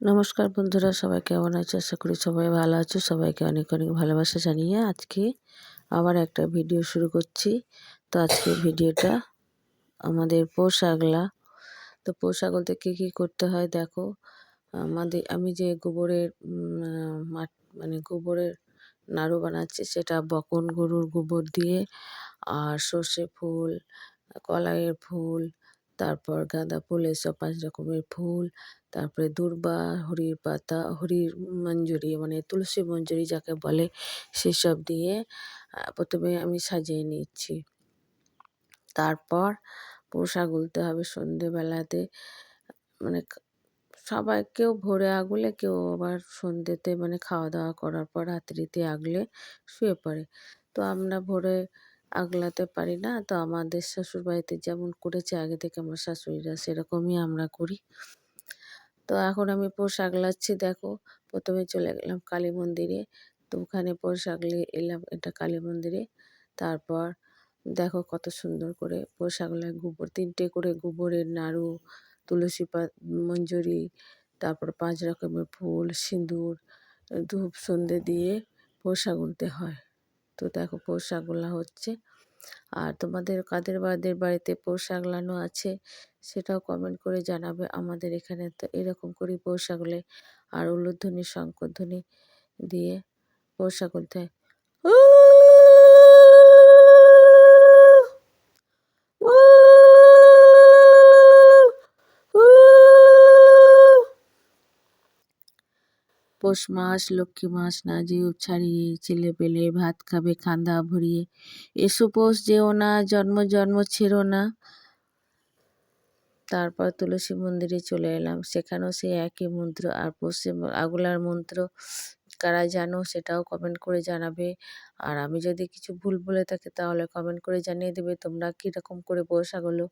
নমস্কার বন্ধুরা, সবাই কেমন আছে? আশা করি সবাই ভালো আছো। সবাইকে অনেক অনেক ভালোবাসা জানিয়ে আজকে আবার একটা ভিডিও শুরু করছি। তো আজকে ভিডিওটা আমাদের পোষাগলা তো পোষাগলতে কী কী করতে হয় দেখো, আমাদের, আমি যে গোবরের মাঠ মানে গোবরের নাড়ু বানাচ্ছি সেটা বকন গরুর গোবর দিয়ে, আর সর্ষে ফুল, কলাইয়ের ফুল, তারপর গাঁদা ফুল, এসব পাঁচ রকমের ফুল তারপরে দূর্বা, হরির পাতা, হরির মঞ্জুরি মানে তুলসী মঞ্জুরি যাকে বলে, সেসব দিয়ে প্রথমে আমি সাজিয়ে নিচ্ছি। তারপর পোষা গুলতে হবে সন্ধেবেলাতে মানে সবাই কেউ ভোরে আগলে, কেউ আবার সন্ধ্যেতে মানে খাওয়া দাওয়া করার পর রাত্রিতে আগলে শুয়ে পড়ে। তো আমরা ভোরে আগলাতে পারি না, তো আমাদের শ্বশুরবাড়িতে যেমন করেছে, আগে থেকে আমার শাশুড়িরা সেরকমই আমরা করি। তো এখন আমি পোশাক আগলাচ্ছি দেখো। প্রথমে চলে গেলাম কালী মন্দিরে। তো ওখানে পোশাক আগলে এলাম এটা কালী মন্দিরে। তারপর দেখো কত সুন্দর করে পোষ আগলায় গোবর, তিনটে করে গোবরের নাড়ু, তুলসী পাত মঞ্জুরি, তারপর পাঁচ রকমের ফুল, সিঁদুর, ধূপ সন্ধে দিয়ে পোশাক গুনতে হয়। তো দেখো পোষা গোলা হচ্ছে আর তোমাদের কাদের বাদের বাড়িতে পোশাক আগলানো আছে সেটাও কমেন্ট করে জানাবে আমাদের এখানে। তো এরকম করে করেই আগলে আর উলুধ্বনি, শঙ্করধ্বনি দিয়ে পোশাক আগলতে পৌষ মাস, লক্ষ্মী মাস না জিউব ছাড়িয়ে ছেলে পেলে ভাত খাবে, খান্দা ভরিয়ে। এসো পৌষ যেও না, জন্ম জন্ম ছেড়ো না। তারপর তুলসী মন্দিরে চলে এলাম। সেখানেও সেই একই মন্ত্র আর পশ্চিম আগুলার মন্ত্র। কারা জানো, সেটাও কমেন্ট করে জানাবে। আর আমি যদি কিছু ভুল বলে থাকি, তাহলে কমেন্ট করে জানিয়ে দেবে। তোমরা কীরকম করে পোষাগুলো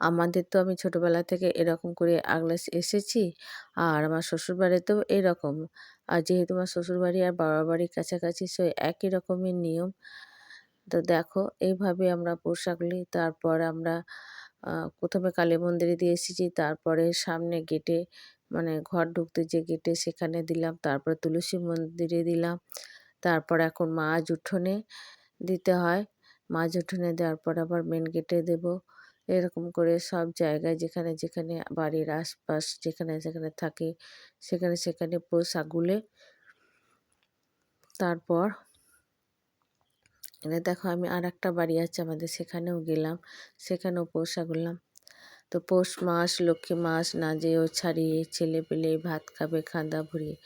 আমাদের তো আমি ছোটোবেলা থেকে এরকম করে আগলে এসেছি। আর আমার শ্বশুরবাড়িতেও এরকম। আর যেহেতু আমার শ্বশুরবাড়ি আর বাবার বাড়ির কাছাকাছি, সে একই রকমের নিয়ম। তো দেখো, এইভাবে আমরা পোশাকলি তারপর আমরা প্রথমে কালী মন্দিরে দিয়ে এসেছি, তারপরে সামনে গেটে মানে ঘর ঢুকতে যে গেটে সেখানে দিলাম, তারপরে তুলসী মন্দিরে দিলাম, তারপর এখন মাছ উঠোনে দিতে হয়। মাছ উঠোনে দেওয়ার পর আবার মেন গেটে দেবো। এরকম করে সব জায়গায় যেখানে যেখানে বাড়ির আশপাশ যেখানে যেখানে থাকে, সেখানে সেখানে পোশাকগুলে তারপর এনে দেখো আমি আর একটা বাড়ি আছে আমাদের সেখানেও গেলাম, সেখানেও পোষা গুলাম তো পৌষ মাস, লক্ষ্মী মাস না যেও ছাড়িয়ে ছেলে পেলে ভাত খাবে খাঁদা ভরিয়ে।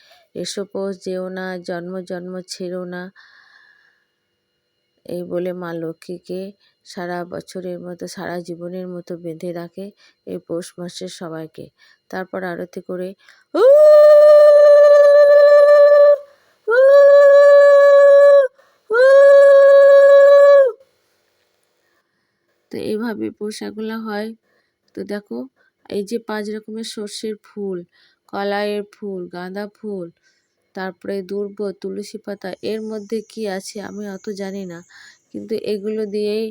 এসো পৌষ যেও না, জন্ম জন্ম ছেড়ো না, এই বলে মা লক্ষ্মীকে সারা বছরের মতো, সারা জীবনের মতো বেঁধে রাখে এই পৌষ মাসের সবাইকে। তারপর আরতি করে তো এইভাবে পোশাকগুলো হয়। তো দেখো, এই যে পাঁচ রকমের সর্ষের ফুল, কলাইয়ের ফুল, গাঁদা ফুল, তারপরে দুর্ব তুলসী পাতা, এর মধ্যে কি আছে আমি অত জানি না। কিন্তু এগুলো দিয়েই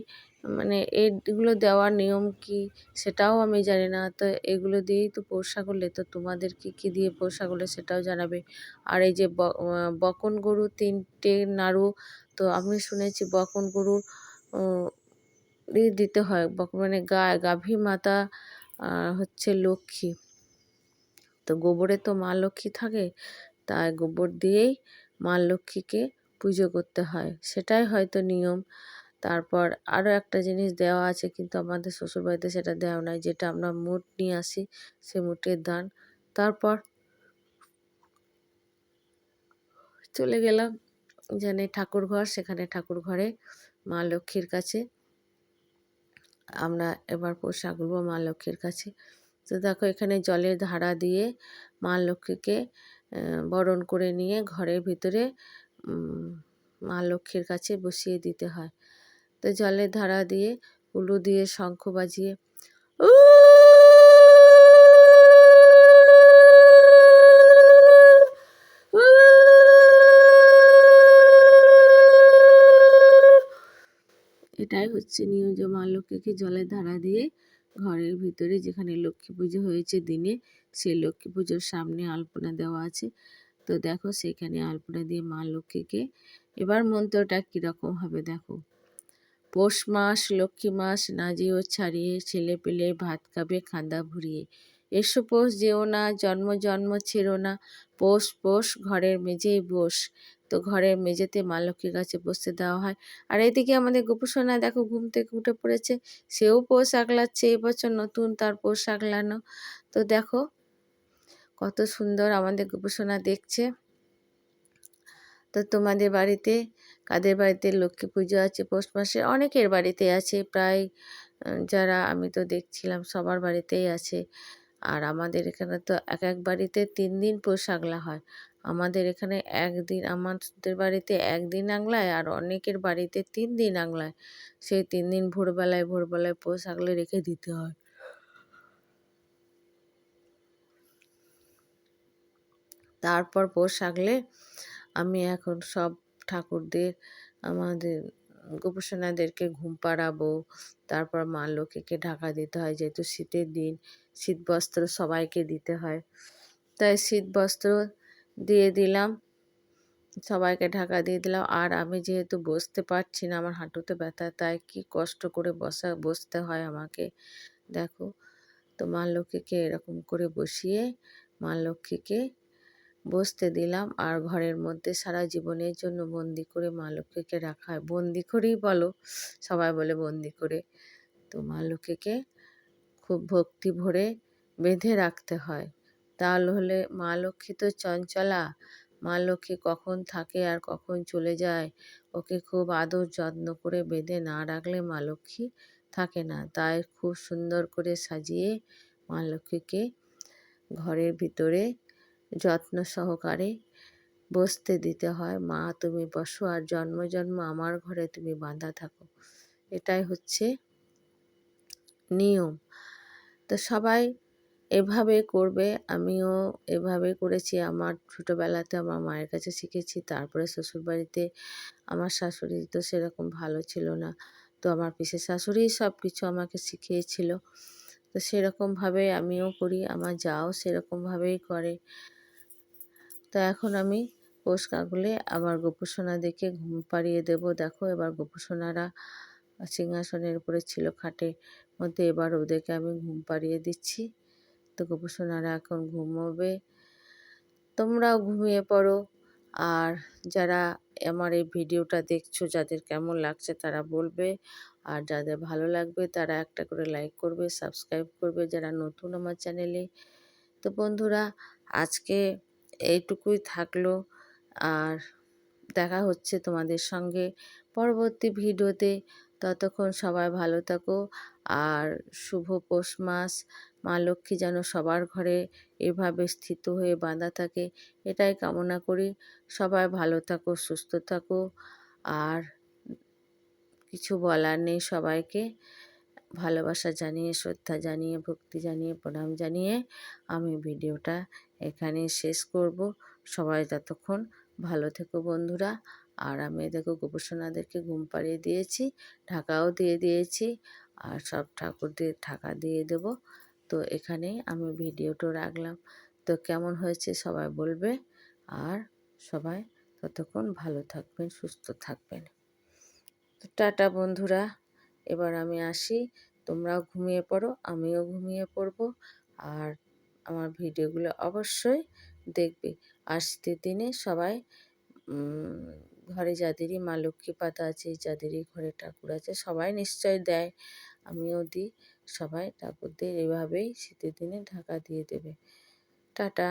মানে এগুলো দেওয়ার নিয়ম কি সেটাও আমি জানি না। তো এগুলো দিয়েই তো পোষা করলে তো তোমাদের কি, কী দিয়ে পোষা করলে সেটাও জানাবে। আর এই যে বকন গরু তিনটে নাড়ু, তো আমি শুনেছি বকন গরুর দিতে হয়, বক মানে গা, গাভী মাতা হচ্ছে লক্ষ্মী। তো গোবরে তো মা লক্ষ্মী থাকে, তাই গোবর দিয়েই মা লক্ষ্মীকে পুজো করতে হয়। সেটাই হয়তো নিয়ম। তারপর আরও একটা জিনিস দেওয়া আছে কিন্তু আমাদের শ্বশুরবাড়িতে সেটা দেওয়া নাই। যেটা আমরা মুট নিয়ে আসি, সে মুটের দান। তারপর চলে গেলাম যেখানে ঠাকুর ঘর, সেখানে ঠাকুর ঘরে মা লক্ষ্মীর কাছে। আমরা এবার পোশাক গুলবো মা লক্ষ্মীর কাছে। তো দেখো এখানে জলের ধারা দিয়ে মা লক্ষ্মীকে বরণ করে নিয়ে ঘরের ভিতরে মা লক্ষ্মীর কাছে বসিয়ে দিতে হয়। তো জলের ধারা দিয়ে উলু দিয়ে শঙ্খ বাজিয়ে, এটাই হচ্ছে নিয়ম যে মা লক্ষ্মীকে জলের ধারা দিয়ে ঘরের ভিতরে যেখানে লক্ষ্মী পুজো হয়েছে দিনে, সেই লক্ষ্মী পুজোর সামনে আলপনা দেওয়া আছে। তো দেখো সেখানে আলপনা দিয়ে মা লক্ষ্মীকে, এবার মন্ত্রটা কীরকম হবে দেখো। পৌষ মাস, লক্ষ্মী মাস, না যেও ছাড়িয়ে ছেলে পেলে ভাত খাবে খাঁদা ভুরিয়ে। এসো পোষ যেও না, জন্ম জন্ম ছেড়ো না, পোষ পোষ ঘরের মেঝেই বস। তো ঘরের মেঝেতে মা লক্ষ্মীর কাছে বসতে দেওয়া হয়। আর এদিকে আমাদের গোপুসোনা দেখো ঘুম থেকে উঠে পড়েছে, সেও পোষ আগলাচ্ছে, এবছর নতুন তার পোষ আগলানো। তো দেখো কত সুন্দর আমাদের গোপুসোনা দেখছে। তো তোমাদের বাড়িতে, কাদের বাড়িতে লক্ষ্মী পুজো আছে পৌষ মাসে? অনেকের বাড়িতে আছে, প্রায় যারা আমি তো দেখছিলাম সবার বাড়িতেই আছে। আর আমাদের এখানে তো এক এক বাড়িতে তিন দিন পৌষ আগলা হয়। আমাদের এখানে একদিন, আমাদের বাড়িতে একদিন আগলায় আর অনেকের বাড়িতে তিন দিন আগলায়। সেই তিন দিন ভোরবেলায় ভোরবেলায় পোষ আগলে রেখে দিতে হয়। তারপর পোষ আগলে আমি এখন সব ঠাকুরদের, আমাদের গোপসোনাদেরকে ঘুম পাড়াবো। তারপর মা লক্ষ্মীকে ঢাকা দিতে হয় যেহেতু শীতের দিন শীত বস্ত্র সবাইকে দিতে হয়। তাই শীত বস্ত্র দিয়ে দিলাম, সবাইকে ঢাকা দিয়ে দিলাম। আর আমি যেহেতু বসতে পারছি না, আমার হাঁটুতে ব্যথা, তাই কি কষ্ট করে বসা, বসতে হয় আমাকে। দেখো, তো মা লক্ষ্মীকে এরকম করে বসিয়ে, মা লক্ষ্মীকে বসতে দিলাম। আর ঘরের মধ্যে সারা জীবনের জন্য বন্দি করে মা লক্ষ্মীকে রাখা হয়। বন্দি করেই বলো, সবাই বলে বন্দি করে। তো মা লক্ষ্মীকে খুব ভক্তি ভরে বেঁধে রাখতে হয়। তাহলে হলে মা লক্ষ্মী তো চঞ্চলা। মা লক্ষ্মী কখন থাকে আর কখন চলে যায়, ওকে খুব আদর যত্ন করে বেঁধে না রাখলে মা লক্ষ্মী থাকে না। তাই খুব সুন্দর করে সাজিয়ে মা লক্ষ্মীকে ঘরের ভিতরে যত্ন সহকারে বসতে দিতে হয়। মা, তুমি বসো আর জন্ম জন্ম আমার ঘরে তুমি বাঁধা থাকো। এটাই হচ্ছে নিয়ম। তো সবাই এভাবে করবে, আমিও এভাবে করেছি। আমার ছোটোবেলাতে আমার মায়ের কাছে শিখেছি, তারপরে শ্বশুরবাড়িতে আমার শাশুড়ি তো সেরকম ভালো ছিল না। তো আমার পিসের শাশুড়ি সব কিছু আমাকে শিখিয়েছিল। তো সেরকমভাবে আমিও করি, আমার যাও সেরকমভাবেই করে। তো এখন আমি পোষ কাকলে আবার দেখে ঘুম পাড়িয়ে দেব। দেখো এবার গোপুসোনারা সিংহাসনের উপরে ছিল খাটের মধ্যে, এবার ওদেরকে আমি ঘুম পাড়িয়ে দিচ্ছি। তো গোপুসোনারা এখন ঘুমোবে। তোমরাও ঘুমিয়ে পড়ো। আর যারা আমার এই ভিডিওটা দেখছ, যাদের কেমন লাগছে তারা বলবে। আর যাদের ভালো লাগবে তারা একটা করে লাইক করবে সাবস্ক্রাইব করবে যারা নতুন আমার চ্যানেলে তো বন্ধুরা, আজকে এইটুকুই থাকল। আর দেখা হচ্ছে তোমাদের সঙ্গে পরবর্তী ভিডিওতে। ততক্ষণ সবাই ভালো থাকো। আর শুভ পৌষ মাস। মা লক্ষ্মী যেন সবার ঘরে এভাবে স্থিত হয়ে বাঁধা থাকে, এটাই কামনা করি। সবাই ভালো থাকো, সুস্থ থাকো। আর কিছু বলার নেই সবাইকে। ভালোবাসা জানিয়ে, শ্রদ্ধা জানিয়ে, ভক্তি জানিয়ে, প্রণাম জানিয়ে আমি ভিডিওটা এখানে শেষ করব। সবাই ততক্ষণ ভালো থেকো বন্ধুরা। আর আমি দেখো গোপসোনাদেরকে ঘুম পাড়িয়ে দিয়েছি, ঢাকাও দিয়ে দিয়েছি, আর সব ঠাকুরদের ঢাকা দিয়ে দেব। তো এখানে আমি ভিডিওটা রাখলাম। তো কেমন হয়েছে সবাই বলবে। আর সবাই ততক্ষণ ভালো থাকবেন, সুস্থ থাকবেন। তো টাটা বন্ধুরা। এবার আমি আসি। তোমরাও ঘুমিয়ে পড়ো, আমিও ঘুমিয়ে পড়ব। আর আমার ভিডিওগুলো অবশ্যই দেখবে। আর শীতের দিনে সবাই ঘরে যাদেরই মা লক্ষ্মী পাতা আছে, যাদেরই ঘরে ঠাকুর আছে, সবাই নিশ্চয় দেয়। আমিও দিই, সবাই ঠাকুরদের এভাবেই শীতের দিনে ঢাকা দিয়ে দেবে। টাটা।